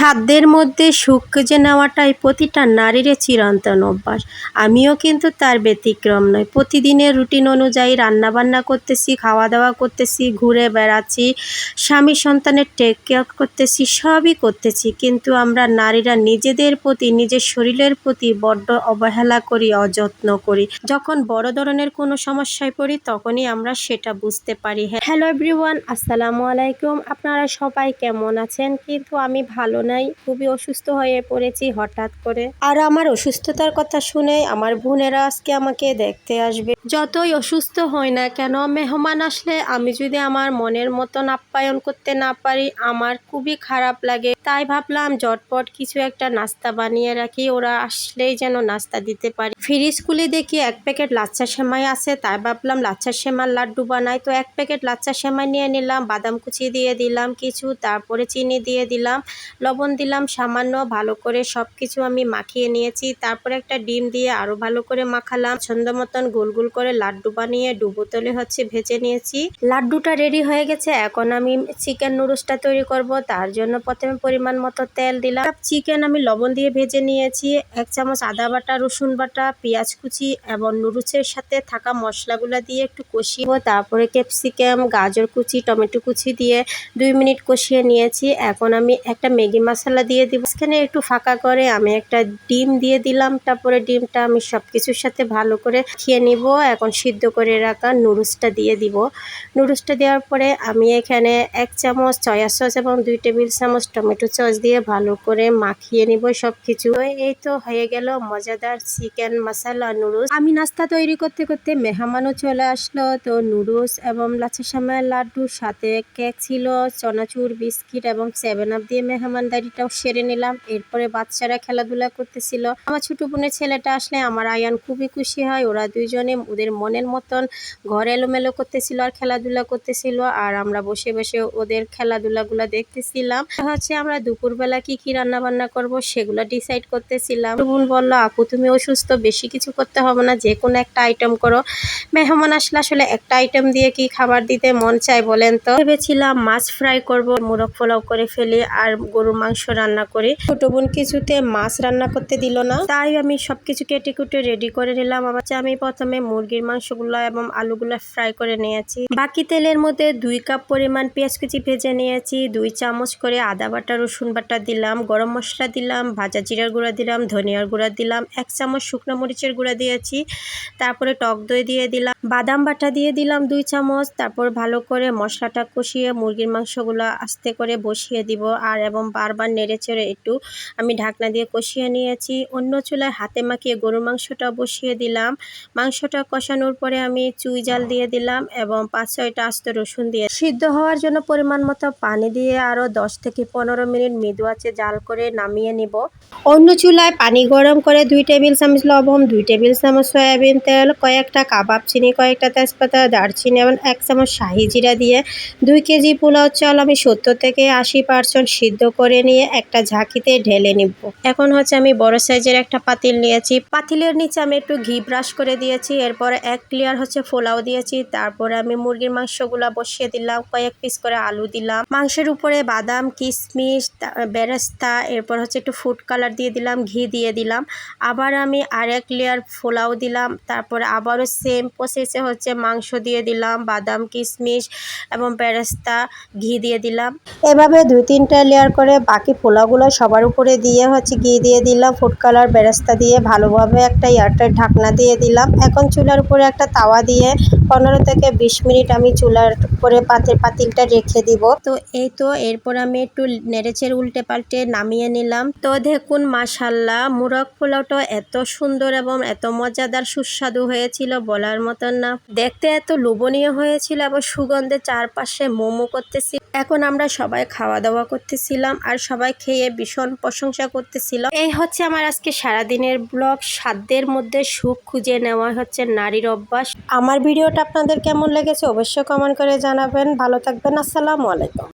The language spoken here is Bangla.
সাধ্যের মধ্যে সুখ খুঁজে নেওয়াটাই প্রতিটা নারীর চিরন্তন অভ্যাস। আমিও কিন্তু তার ব্যতিক্রম নয় প্রতিদিনের রুটিন অনুযায়ী রান্নাবান্না করতেছি খাওয়া দাওয়া করতেছি, ঘুরে বেড়াচ্ছি, স্বামী সন্তানের টেক কেয়ার করতেছি, সবই করতেছি। কিন্তু আমরা নারীরা নিজেদের প্রতি, নিজের শরীরের প্রতি বড্ড অবহেলা করি, অযত্ন করি। যখন বড় ধরনের কোনো সমস্যায় পড়ি, তখনই আমরা সেটা বুঝতে পারি। হ্যাঁ হ্যালো এভরিওয়ান, আসসালামু আলাইকুম। আপনারা সবাই কেমন আছেন? কিন্তু আমি ভালো নাই, খুবই অসুস্থ হয়ে পড়েছি হঠাৎ করে। আর আমার অসুস্থতার কথা শুনে আমার বোনেরা আজকে আমাকে দেখতে আসবে। যতই অসুস্থ হই না কেন, মেহমান আসলে আমি যদি আমার মনের মতন আপ্যায়ন করতে না পারি, আমার খুবই খারাপ লাগে। তাই ভাবলাম জটপট কিছু একটা নাস্তা বানিয়ে রাখি, ওরা আসলেই যেন নাস্তা দিতে পারি। ফ্রিজ খুলে দেখি এক প্যাকেট লাচ্ছা সেমাই আছে, তাই ভাবলাম লাচ্ছা সেমার লাড্ডু বানাই। তো এক প্যাকেট লাচ্ছা সেমাই নিয়ে নিলাম, বাদাম কুচি দিয়ে দিলাম কিছু, তারপরে চিনি দিয়ে দিলাম, লবণ দিলাম, সামান্য ভালো করে সব কিছু আমি মাখিয়ে নিয়েছি। তারপরে একটা ডিম দিয়ে আরও ভালো করে মাখালাম। ছন্দ মতন গোল গোল করে লাড্ডু বানিয়ে ডুবো তলে হচ্ছে ভেজে নিয়েছি। লাড্ডুটা রেডি হয়ে গেছে, এখন আমি চিকেন নুডলসটা তৈরি করব। তার জন্য প্রথমে পরিমাণ মতো তেল দিলাম। চিকেন আমি লবণ দিয়ে ভেজে নিয়েছি। এক চামচ আদা বাটা, রসুন বাটা, পেঁয়াজ কুচি এবং নুডলসের সাথে থাকা মশলাগুলো দিয়ে একটু কষিয়ে তারপরে ক্যাপসিকাম গাজর কুচি, টমেটো কুচি দিয়ে দুই মিনিট কষিয়ে নিয়েছি। এখন আমি একটা ম্যাগি মশলা দিয়ে দিব। এখানে একটু ফাঁকা করে আমি একটা ডিম দিয়ে দিলাম, তারপরে ডিমটা আমি সব কিছুর সাথে ভালো করে খেয়ে নিব। এখন সিদ্ধ করে রাখা নুডলসটা দিয়ে দিব। নুডলসটা দেওয়ার পরে আমি এখানে এক চামচ সয়া সস এবং দুই টেবিল চামচ টমেটো সস দিয়ে ভালো করে মাখিয়ে নিব সব কিছু এই তো হয়ে গেল মজাদার চিকেন মশলা নুডলস। আমি নাস্তা তৈরি করতে করতে মেহমানও চলে আসলো। তো নুডলস এবং লাচ্ছা সামার লাড্ডুর সাথে কেক ছিল, চনাচুর, বিস্কিট এবং সেভেন আপ দিয়ে মেহমানদারিটাও সেরে নিলাম। এরপরে বাচ্চারা খেলাধুলা করতেছিল। আমার ছোট বোনের ছেলেটা আসলে আমার আয়ান খুবই খুশি হয়। ওরা দুইজনে ওদের মনের মতন ঘর এলোমেলো করতেছিল আর খেলাধুলা করতেছিল আর আমরা বসে বসে ওদের খেলাধুলাগুলো দেখতেছিলাম। হচ্ছে আমরা দুপুরবেলা কি কি রান্না বান্না করব সেগুলো ডিসাইড করতেছিলাম। বোন বলল, আপু, তুমি অসুস্থ, বেশি কিছু করতে হবে না। যে কোনো একটা আইটেম করো। মেহমান আসলে আসলে একটা আইটেম দিয়ে কি খাবার দিতে মন চায় বলেন তো? ভেবেছিলাম মাছ ফ্রাই করব, মুরগ পোলাও করে ফেলি আর গরুর মাংস রান্না করি। ছোট বোন কিছুতে মাছ রান্না করতে দিল না। তাই আমি সবকিছু কেটে কুটে রেডি করে নিলাম। আবার আমি প্রথমে মুরগির মাংসগুলো এবং আলুগুলো ফ্রাই করে নিয়েছি। বাকি তেলের মধ্যে দুই কাপ পরিমাণ পেঁয়াজ কুচি ভেজে নিয়েছি। দুই চামচ করে আদা বাটা, রসুন বাটা দিলাম, গরম মশলা দিলাম, ভাজা জিরার গুঁড়া দিলাম, ধনিয়ার গুঁড়া দিলাম, এক চামচ শুকনো মরিচের গুঁড়া দিয়েছি। তারপরে টক দই দিয়ে দিলাম, বাদাম বাটা দিয়ে দিলাম দুই চামচ। তারপর ভালো করে মশলাটা কষিয়ে মুরগির মাংসগুলো আস্তে করে বসিয়ে দিব। আর এবং বারবার নেড়ে চেড়ে একটু আমি ঢাকনা দিয়ে কষিয়ে নিয়েছি। অন্য চুলায় হাতে মাখিয়ে গরুর মাংসটা বসিয়ে দিলাম। মাংসটা কষানোর পরে আমি চুই জাল দিয়ে দিলাম এবং পাঁচ ছয়টা আস্ত রসুন দিয়ে সিদ্ধ হওয়ার জন্য পরিমাণ মতো পানি দিয়ে আরও দশ থেকে পনেরো মিনিট মৃদু আছে জাল করে নামিয়ে নিব। অন্য চুলায় পানি গরম করে দুই টেবিল চামচ লবণ, দুই টেবিল চামচ সয়াবিন তেল, কয়েকটা কাবাব চিনি, কয়েকটা তেজপাতা, দারচিনি এবং এক চামচ শাহি জিরা দিয়ে দুই কেজি পোলাও চাল আমি সত্তর থেকে আশি পার্সেন্ট সিদ্ধ করে নিয়ে একটা ঝাঁকিতে ঢেলে নিব। এখন হচ্ছে আমি বড় সাইজের একটা পাতিল নিয়েছি। পাতিলের নিচে আমি একটু ঘি ব্রাশ করে দিয়েছি। এরপর এক ক্লিয়ার হচ্ছে ফোলাও দিয়েছি। তারপরে আমি মুরগির মাংসগুলা বসিয়ে দিলাম। কয়েক পিস করে আলু দিলাম। মাংসের উপরে বাদাম, কিশমিশ বেরেস্তা, এরপর হচ্ছে একটু ফুড কালার দিয়ে দিলাম, ঘি দিয়ে দিলাম। আবার আমি আরেক লেয়ার ফোলাও দিলাম। তারপরে আবারও সেম প্রসেসে হচ্ছে মাংস দিয়ে দিলাম, বাদাম, কিশমিশ এবং বেরেস্তা, ঘি দিয়ে দিলাম। এভাবে দুই তিনটা লেয়ার করে বাকি পোলাওগুলো সবার উপরে দিয়ে হচ্ছে ঘি দিয়ে দিলাম ফুড কালার বেরেস্তা দিয়ে ভালোভাবে একটা এয়ারটাইট ঢাকনা দিয়ে দিলাম। এখন চুলার উপরে একটা তাওয়া দিয়ে পনেরো থেকে বিশ মিনিট আমি চুলার উপরে পাতিল পাতিলটা রেখে দিব। তো এই তো, এরপর আমি একটু নেড়েচের উল্টে পাল্টে নামিয়ে নিলাম। তো দেখুন মাশাল্লাহ মুরগ পোলাওটা এত সুন্দর এবং এত মজাদার সুস্বাদু হয়েছিল, বলার মতন না। দেখতে এত লোভনীয় হয়েছিল এবং সুগন্ধে চারপাশে মোমো করতেছি। এখন আমরা সবাই খাওয়া দাওয়া করতেছিলাম আর সবাই খেয়ে ভীষণ প্রশংসা করতেছিল। এই হচ্ছে আমার আজকে সারাদিনের ব্লগ। সাধ্যের মধ্যে সুখ খুঁজে নেওয়া হচ্ছে নারীর অভ্যাস। আমার ভিডিওটা আপনাদের কেমন লেগেছে অবশ্যই কমেন্ট করে জানাবেন। ভালো থাকবেন। আসসালামু আলাইকুম।